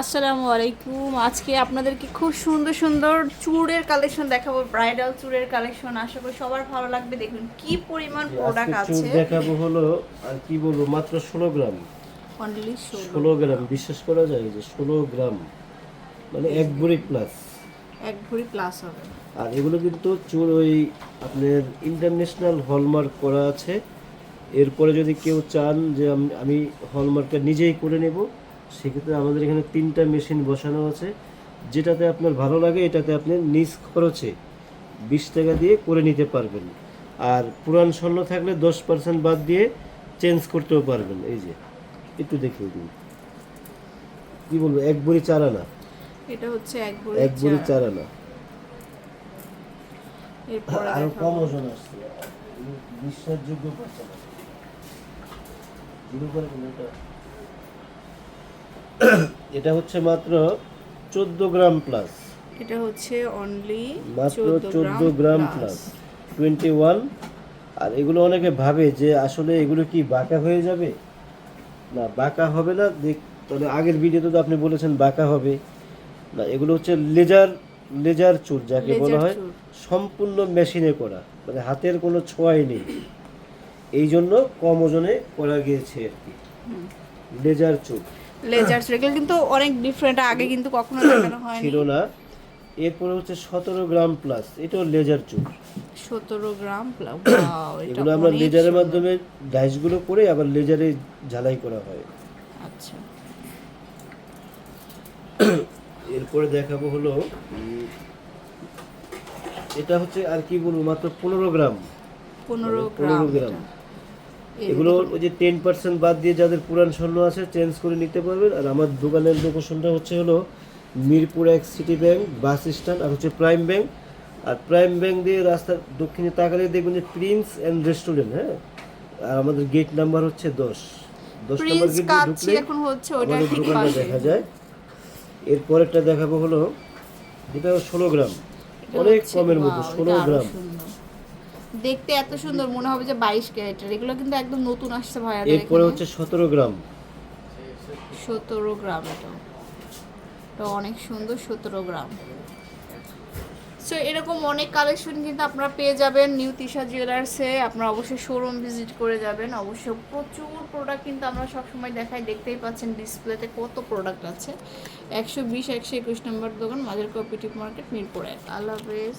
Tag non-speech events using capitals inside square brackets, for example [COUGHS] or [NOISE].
আসসালামু আলাইকুম। আজকে আপনাদেরকে খুব সুন্দর সুন্দর চুড়ের কালেকশন দেখাবো ব্রাইডাল চুড়ের কালেকশন। আশা করি সবার ভালো লাগবে। দেখুন কি পরিমাণ প্রোডাক্ট আছে। দেখাবো হলো আর কি বলব মাত্র ষোলো গ্রাম। অনলি ষোলো। ষোলো গ্রাম বিশ্বাস করা যায় যে ষোলো গ্রাম। মানে এক ভরি প্লাস এক ভরি প্লাস হবে। আর এগুলো কিন্তু চুল ওই আপনার ইন্টারন্যাশনাল হলমার্ক করা আছে। এরপরে যদি কেউ চান যে আমি হলমার্কটা নিজেই করে নেব সেক্ষেত্রে আমাদের এখানে তিনটা মেশিন বসানো আছে। যেটাতে আপনার ভালো লাগে এটাতে আপনি নিজ খরচে বিশ টাকা দিয়ে করে নিতে পারবেন। আর পুরান স্বর্ণ থাকলে দশ পার্সেন্ট বাদ দিয়ে চেঞ্জ করতেও পারবেন। এই যে একটু দেখিয়ে দিন। কি বলব এক বড়ি চার আনা এটা হচ্ছে এক ভরি এক বড়ি চার। আনা এরপরে আরও কম ওজন আসছে। বিশ্বাসযোগ্য পাচ্ছে না করে [COUGHS] এটা। হচ্ছে মাত্র চোদ্দ গ্রাম প্লাস এটা হচ্ছে অনলি মাত্র চোদ্দ গ্রাম প্লাস টোয়েন্টি ওয়ান আর এগুলো অনেকে ভাবে যে আসলে এগুলো কি বাঁকা হয়ে যাবে? না বাঁকা হবে না। দেখ তাহলে আগের ভিডিওতে তো আপনি বলেছেন বাঁকা হবে। না এগুলো হচ্ছে লেজার লেজার চুল যাকে বলা হয়। সম্পূর্ণ মেশিনে করা। মানে হাতের কোনো ছোঁয়াই নেই। এই জন্য কম ওজনে করা গিয়েছে আর কি। লেজার চুল লেজার এগুলো কিন্তু অনেক ডিফারেন্ট আগে কিন্তু কখনো দেখানো হয়নি। ছিল না। এরপরে হচ্ছে সতেরো গ্রাম প্লাস এটাও লেজার চুল সতেরো গ্রাম প্লাস এগুলো আমরা লেজারের মাধ্যমে ডাইসগুলো করে আবার লেজারে ঝালাই করা হয়। আচ্ছা। এরপরে দেখাবো হলো এটা হচ্ছে আর কি বলব মাত্র পনেরো গ্রাম। পনেরো পনেরো গ্রাম। এগুলো ওই যে টেন পার্সেন্ট বাদ দিয়ে যাদের পুরান স্বর্ণ আছে চেঞ্জ করে নিতে পারবেন। আর আমার দোকানের লোকেশনটা হচ্ছে হলো মিরপুর এক সিটি ব্যাংক বাস স্ট্যান্ড আর হচ্ছে প্রাইম ব্যাংক আর প্রাইম ব্যাংক দিয়ে রাস্তার দক্ষিণে তাকালে দেখবেন যে প্রিন্স অ্যান্ড রেস্টুরেন্ট হ্যাঁ? আর আমাদের গেট নাম্বার হচ্ছে দশ। দশ নম্বর গেট ঢুকলে আমাদের দোকানটা দেখা যায়। এরপরেরটা দেখাবো হলো যেটা ষোলো গ্রাম। অনেক কমের মধ্যে ষোলো গ্রাম। দেখতে এত সুন্দর মনে হবে যে বাইশ ক্যারেটের। এগুলো কিন্তু একদম নতুন আসছে ভাইয়া এরপরে হচ্ছে সতেরো গ্রাম। সতেরো গ্রাম এটা। এটা অনেক সুন্দর সতেরো গ্রাম। সো এরকম অনেক কালেকশন কিন্তু আপনারা পেয়ে যাবেন নিউ তিশা জুয়েলার্সে আপনারা অবশ্যই শোরুম ভিজিট করে যাবেন। অবশ্য প্রচুর প্রোডাক্ট কিন্তু আমরা সবসময় দেখাই। দেখতেই পাচ্ছেন ডিসপ্লেতে কত প্রোডাক্ট আছে। একশো বিশ একশো একুশ নম্বর দোকান মাঝের কোঅপারেটিভ মার্কেট মিরপুর এক। আল্লাহ হাফেজ।